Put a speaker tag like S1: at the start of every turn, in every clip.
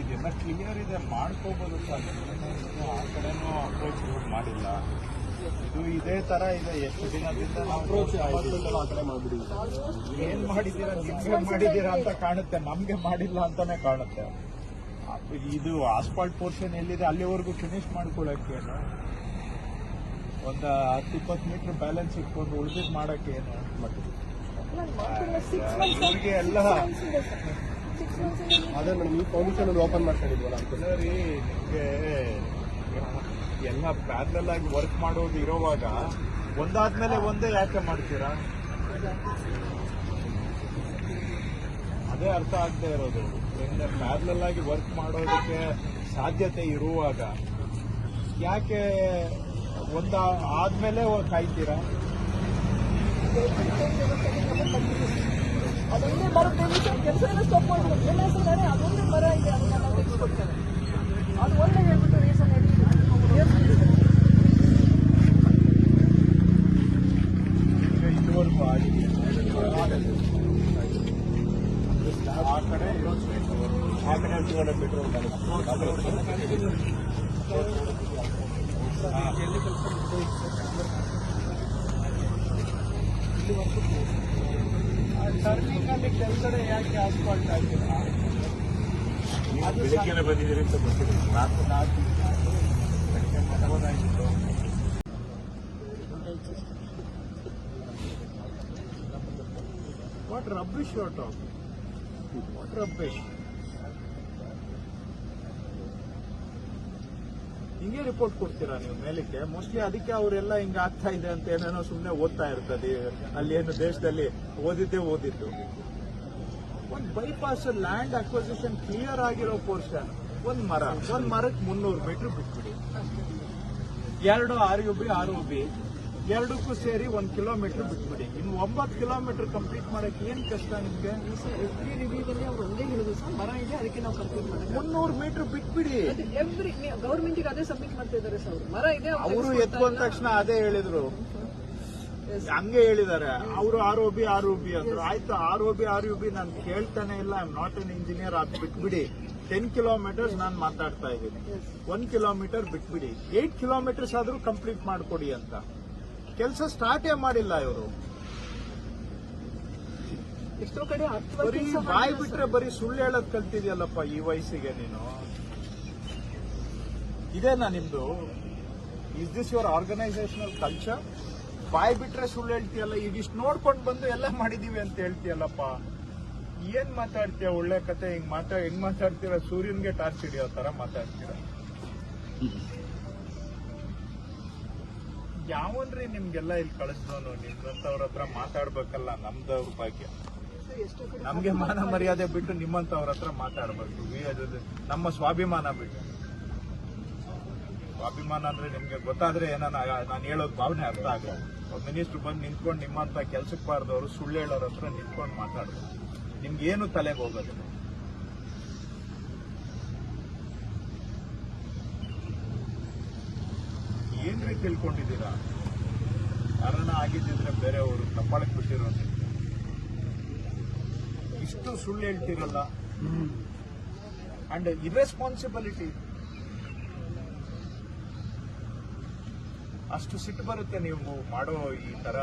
S1: ಇದೆಲ್ಲ ಕ್ಲಿಯರ್ ಇದೆ ಮಾಡ್ಕೋಬೋದು ಸರ್ ಆ ಕಡೆನೂ ಅಪ್ರೋಚ್ ಮಾಡಿಲ್ಲ. ಇದು ಇದೇ ತರ ಇದೆ. ಎಷ್ಟು ದಿನದಿಂದ ಅಪ್ರೋಚ್
S2: ಆ ಕಡೆ ಮಾಡ್ಬಿಡಿ
S1: ಏನ್ ಮಾಡಿದ್ದೀರಾ? ನಿಮ್ಗೆ ಮಾಡಿದ್ದೀರಾ ಅಂತ ಕಾಣುತ್ತೆ. ನಮ್ಗೆ ಮಾಡಿಲ್ಲ ಅಂತಾನೆ ಕಾಣುತ್ತೆ. ಇದು ಆಸ್ಪಾಲ್ಟ್ ಪೋರ್ಷನ್ ಎಲ್ಲಿದೆ ಅಲ್ಲಿವರೆಗೂ ಫಿನಿಶ್ ಮಾಡ್ಕೊಳಕ್ಕೆ ಏನು ಒಂದು ಹತ್ತು ಇಪ್ಪತ್ತು ಮೀಟರ್ ಬ್ಯಾಲೆನ್ಸ್ ಇಟ್ಕೊಂಡು ಉಳಿದಿದ್ದು ಮಾಡಕ್ಕೆ ಏನು ಮಾಡ್ತೀವಿ. ಎಲ್ಲ.
S2: ಅದೇ ಮೇಡಮ್ ಈ ಫೌಂಡೇಶನ್ ಅಲ್ಲಿ ಓಪನ್ ಮಾಡ್ಕೊಂಡಿದ್ವಲ್ಲ
S1: ಅಂತಂದ್ರೆ ನಿಮ್ಗೆ ಎಲ್ಲ ಪ್ಯಾರಲಲ್ ಆಗಿ ವರ್ಕ್ ಮಾಡೋದು ಇರೋವಾಗ ಒಂದಾದ್ಮೇಲೆ ಒಂದೇ ಯಾಕೆ ಮಾಡ್ತೀರಾ? ಅದೇ ಅರ್ಥ ಆಗದೆ ಇರೋದು. ಪ್ಯಾರಲಲ್ ಆಗಿ ವರ್ಕ್ ಮಾಡೋದಕ್ಕೆ ಸಾಧ್ಯತೆ ಇರುವಾಗ ಯಾಕೆ ಒಂದ ಆದ್ಮೇಲೆ ಕಾಯ್ತೀರಾ
S3: ಅದೊಂದೇ ಮರ ತೆಗಿಸಿ ಕೆಲಸ ಎಲ್ಲ ಸ್ಟಾಪ್ ಮಾಡ್ಬೋದು ಎಲ್ಲ ಹೆಸರು ಅದೊಂದೇ ಮರ ಇದೆ ಅದನ್ನ ನಾವು ತೆಗೆಸ್ಕೊಡ್ತೇವೆ ಅದು ಒಂದೇ ಹೇಳ್ಬಿಟ್ಟು ರೀಸನ್ ಹೇಳಿ
S1: ಈಗ ಇದುವರೆಗೂ ಆಗಿದೆ ಆ ಕಡೆ ಯೋಚನೆ
S2: ಆ ಕಡೆ two hundred metre
S1: ಟರ್ನಿಂಗ್ ಅಲ್ಲಿ ಕೆಳಗಡೆ ಯಾಕೆ ಆಸ್ಫಾಲ್ಟ್ ಆಗಿಲ್ಲ ಅದು
S2: ಬೆಳಿಗ್ಗೆನೆ ಬಂದಿದ್ದೀರಿ ಅಂತ ಗೊತ್ತಿಲ್ಲ
S1: ನಾಲ್ಕು ನಾಲ್ಕು ಬೆಳಗ್ಗೆ ಮಾಡ್ಬೋದಾಗಿತ್ತು what rubbish your talk what rubbish ಹಿಂಗೆ ರಿಪೋರ್ಟ್ ಕೊಡ್ತೀರಾ ನೀವು ಮೇಲಕ್ಕೆ? ಮೋಸ್ಟ್ಲಿ ಅದಕ್ಕೆ ಅವರೆಲ್ಲ ಹಿಂಗೆ ಆಗ್ತಾ ಇದೆ ಅಂತ ಏನೇನೋ ಸುಮ್ಮನೆ ಓದ್ತಾ ಇರ್ತದೆ. ಅಲ್ಲಿ ಏನು ದೇಶದಲ್ಲಿ ಓದಿದ್ದೇ ಓದಿದ್ದು. ಒಂದು ಬೈಪಾಸ್ ಲ್ಯಾಂಡ್ ಅಕ್ವಸಿಷನ್ ಕ್ಲಿಯರ್ ಆಗಿರೋ ಪೋರ್ಷನ್ ಒಂದು ಮರ. ಒಂದು ಮರಕ್ಕೆ ಮುನ್ನೂರು ಮೀಟರ್ ಬಿಟ್ಬಿಡಿ. ಎರಡು ಆರು ಯು ಬಿ ಆರು ಬಿ ಎರಡಕ್ಕೂ ಸೇರಿ ಒಂದ್ ಕಿಲೋಮೀಟರ್ ಬಿಟ್ಬಿಡಿ. ಇನ್ನು ಒಂಬತ್ತು ಕಿಲೋಮೀಟರ್ ಕಂಪ್ಲೀಟ್ ಮಾಡಕ್ಕೆ ಏನ್ ಕಷ್ಟ ನಿಮ್ಗೆ? ಮುನ್ನೂರು ಮೀಟರ್ ಬಿಟ್ಬಿಡಿ.
S3: ಗೌರ್ಮೆಂಟ್ಗೆ ಅದೇ ಸಬ್ಮಿಟ್ ಮಾಡ್ತಾ ಇದ್ದಾರೆ ಮರ ಇದೆ ಅವರು
S1: ಎತ್ಕೊಂಡ ತಕ್ಷಣ ಅದೇ ಹೇಳಿದ್ರು. ಹಂಗೆ ಹೇಳಿದ್ದಾರೆ. ಅವರು R O B R O B ಅಂದ್ರು. ಆಯ್ತು R O B R U B ನಾನು ಕೇಳ್ತಾನೆ ಇಲ್ಲ. I am not an engineer ಅದು ಬಿಟ್ಬಿಡಿ. ಟೆನ್ ಕಿಲೋಮೀಟರ್ಸ್ ನಾನು ಮಾತಾಡ್ತಾ ಇದ್ದೀನಿ. ಒನ್ ಕಿಲೋಮೀಟರ್ ಬಿಟ್ಬಿಡಿ. ಏಟ್ ಕಿಲೋಮೀಟರ್ಸ್ ಆದ್ರೂ ಕಂಪ್ಲೀಟ್ ಮಾಡ್ಕೊಡಿ ಅಂತ. ಕೆಲಸ ಸ್ಟಾರ್ಟೇ ಮಾಡಿಲ್ಲ ಇವರು.
S3: ಎಷ್ಟೋ ಕಡೆ ಹತ್ತು
S1: ಬರೀ ಬಾಯಿ ಬಿಟ್ರೆ ಬರೀ ಸುಳ್ಳು ಹೇಳೋದ್ ಕಲ್ತಿದ್ಯಲ್ಲಪ್ಪ ಈ ವಯಸ್ಸಿಗೆ ನೀನು? ಇದೇನಾ ನಿಮ್ದು? Is this your organisational culture ಬಾಯಿ ಬಿಟ್ರೆ ಸುಳ್ಳು ಹೇಳ್ತೀಯಲ್ಲ ಈಗ ಇಷ್ಟು ನೋಡ್ಕೊಂಡು ಬಂದು ಎಲ್ಲ ಮಾಡಿದೀವಿ ಅಂತ ಹೇಳ್ತೀಯಲ್ಲಪ್ಪ. ಏನ್ ಮಾತಾಡ್ತೀಯ ಒಳ್ಳೆ ಕತೆ ಹಿಂಗ್ ಮಾತಾ ಹೆಂಗ್ ಮಾತಾಡ್ತೀರ? ಸೂರ್ಯನ್ಗೆ ಟಾರ್ಚ್ ಹಿಡಿಯೋ ತರ ಮಾತಾಡ್ತೀರ. ಯಾವನ್ರಿ ನಿಮ್ಗೆಲ್ಲ ಇಲ್ಲಿ ಕಳಿಸ್ದವನು ನಿಮ್ಮಂತವ್ರ ಹತ್ರ ಮಾತಾಡ್ಬೇಕಲ್ಲ ನಮ್ದವ್ರ ಭಾಗ್ಯ. ನಮ್ಗೆ ಮಾನ ಮರ್ಯಾದೆ ಬಿಟ್ಟು ನಿಮ್ಮಂತವ್ರ ಹತ್ರ ಮಾತಾಡ್ಬೇಕು. ನಮ್ಮ ಸ್ವಾಭಿಮಾನ ಬಿಟ್ಟು. ಸ್ವಾಭಿಮಾನ ಅಂದ್ರೆ ನಿಮ್ಗೆ ಗೊತ್ತಾದ್ರೆ ಏನಾನ ನಾನು ಹೇಳೋದು ಭಾವನೆ ಅರ್ಥ ಆಗಲ್ಲ ಮಿನಿಸ್ಟರ್ ಬಂದು ನಿಂತ್ಕೊಂಡು ನಿಮ್ಮಂತ ಕೆಲ್ಸಕ್ಕೆ ಬಾರ್ದವ್ರು ಸುಳ್ಳು ಹೇಳೋರ ಹತ್ರ ನಿಂತ್ಕೊಂಡು ನಿಮ್ಗೆ ಏನು ತಲೆಗೆ ಹೋಗೋದಿಲ್ಲ. ಏನ್ರಿ ತಿಳ್ಕೊಂಡಿದ್ದೀರಾ? ಕಾರಣ ಆಗಿದ್ದಿದ್ರೆ ಬೇರೆಯವರು ತಪ್ಪಾಳಕ್ ಬಿಟ್ಟಿರೋದು. ಇಷ್ಟು ಸುಳ್ಳು ಹೇಳ್ತಿರಲ್ಲ? ಅಂಡ್ ಇರೆಸ್ಪಾನ್ಸಿಬಿಲಿಟಿ ಅಷ್ಟು ಸಿಟ್ಟು ಬರುತ್ತೆ ನೀವು ಮಾಡೋ ಈ ತರ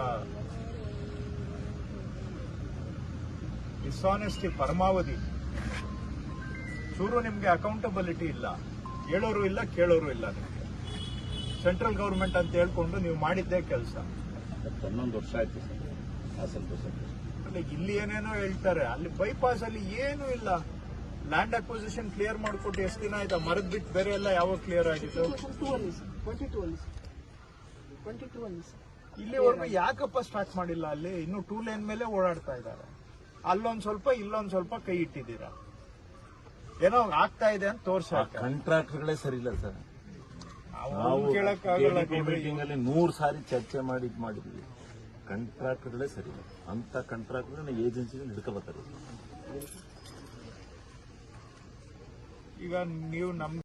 S1: ಡಿಸಾನೆಸ್ಟಿ ಪರಮಾವಧಿ. ಚೂರು ನಿಮ್ಗೆ ಅಕೌಂಟಬಿಲಿಟಿ ಇಲ್ಲ. ಹೇಳೋರು ಇಲ್ಲ, ಕೇಳೋರು ಇಲ್ಲ. ನಿಮ್ಗೆ ಸೆಂಟ್ರಲ್ ಗೌರ್ಮೆಂಟ್ ಅಂತ ಹೇಳ್ಕೊಂಡು ನೀವು ಮಾಡಿದ್ದೇ ಕೆಲಸ.
S2: ಹನ್ನೊಂದು ವರ್ಷ ಆಯ್ತು
S1: ಅಲ್ಲಿ ಇಲ್ಲಿ ಏನೇನೋ ಹೇಳ್ತಾರೆ ಅಲ್ಲಿ ಬೈಪಾಸ್ ಅಲ್ಲಿ ಏನು ಇಲ್ಲ. ಲ್ಯಾಂಡ್ ಅಕ್ವಿಸಿಷನ್ ಕ್ಲಿಯರ್ ಮಾಡಿಕೊಟ್ಟು ಎಷ್ಟು ದಿನ ಆಯ್ತಾ? ಮರದ್ ಬಿಟ್ಟು ಬೇರೆ ಎಲ್ಲ ಯಾವಾಗ ಕ್ಲಿಯರ್ ಆಗಿತ್ತು
S3: 22 ಸರ್ ಟ್ವೆಂಟಿ ಟೂ ಅಲ್ಲಿ ಸರ್ ಟ್ವೆಂಟಿ ಟೂ ಅಲ್ಲಿ ಸರ್
S1: ಇಲ್ಲಿವರೆಗೂ ಯಾಕಪ್ಪ ಸ್ಟಾರ್ಟ್ ಮಾಡಿಲ್ಲ ಅಲ್ಲಿ? ಇನ್ನು ಟೂ ಲೈನ್ ಮೇಲೆ ಓಡಾಡ್ತಾ ಇದ್ದಾರೆ. ಅಲ್ಲೊಂದ್ ಸ್ವಲ್ಪ ಇಲ್ಲೊಂದ್ ಸ್ವಲ್ಪ ಕೈ ಇಟ್ಟಿದ್ದೀರಾ? ಏನೋ ಆಗ್ತಾ ಇದೆ ಅಂತ ತೋರ್ಸ
S2: ಕಾಂಟ್ರಾಕ್ಟರ್ಗಳೇ ಸರಿ ಇಲ್ಲ ಸರ್. ನಾವು ಮೀಟಿಂಗ್ ಅಲ್ಲಿ ನೂರ್ ಸಾರಿ ಚರ್ಚೆ ಮಾಡಿ ಇದ್ ಮಾಡಿದ್ವಿ. ಕಾಂಟ್ರಾಕ್ಟರ್ಗಳೇ ಸರಿ ಇಲ್ಲ. ಅಂತ ಕಾಂಟ್ರಾಕ್ಟರ್ ಏಜೆನ್ಸಿ ಹಿಡ್ಕೋಬೇಕಾರೆ
S1: ಈಗ ನೀವು ನಮ್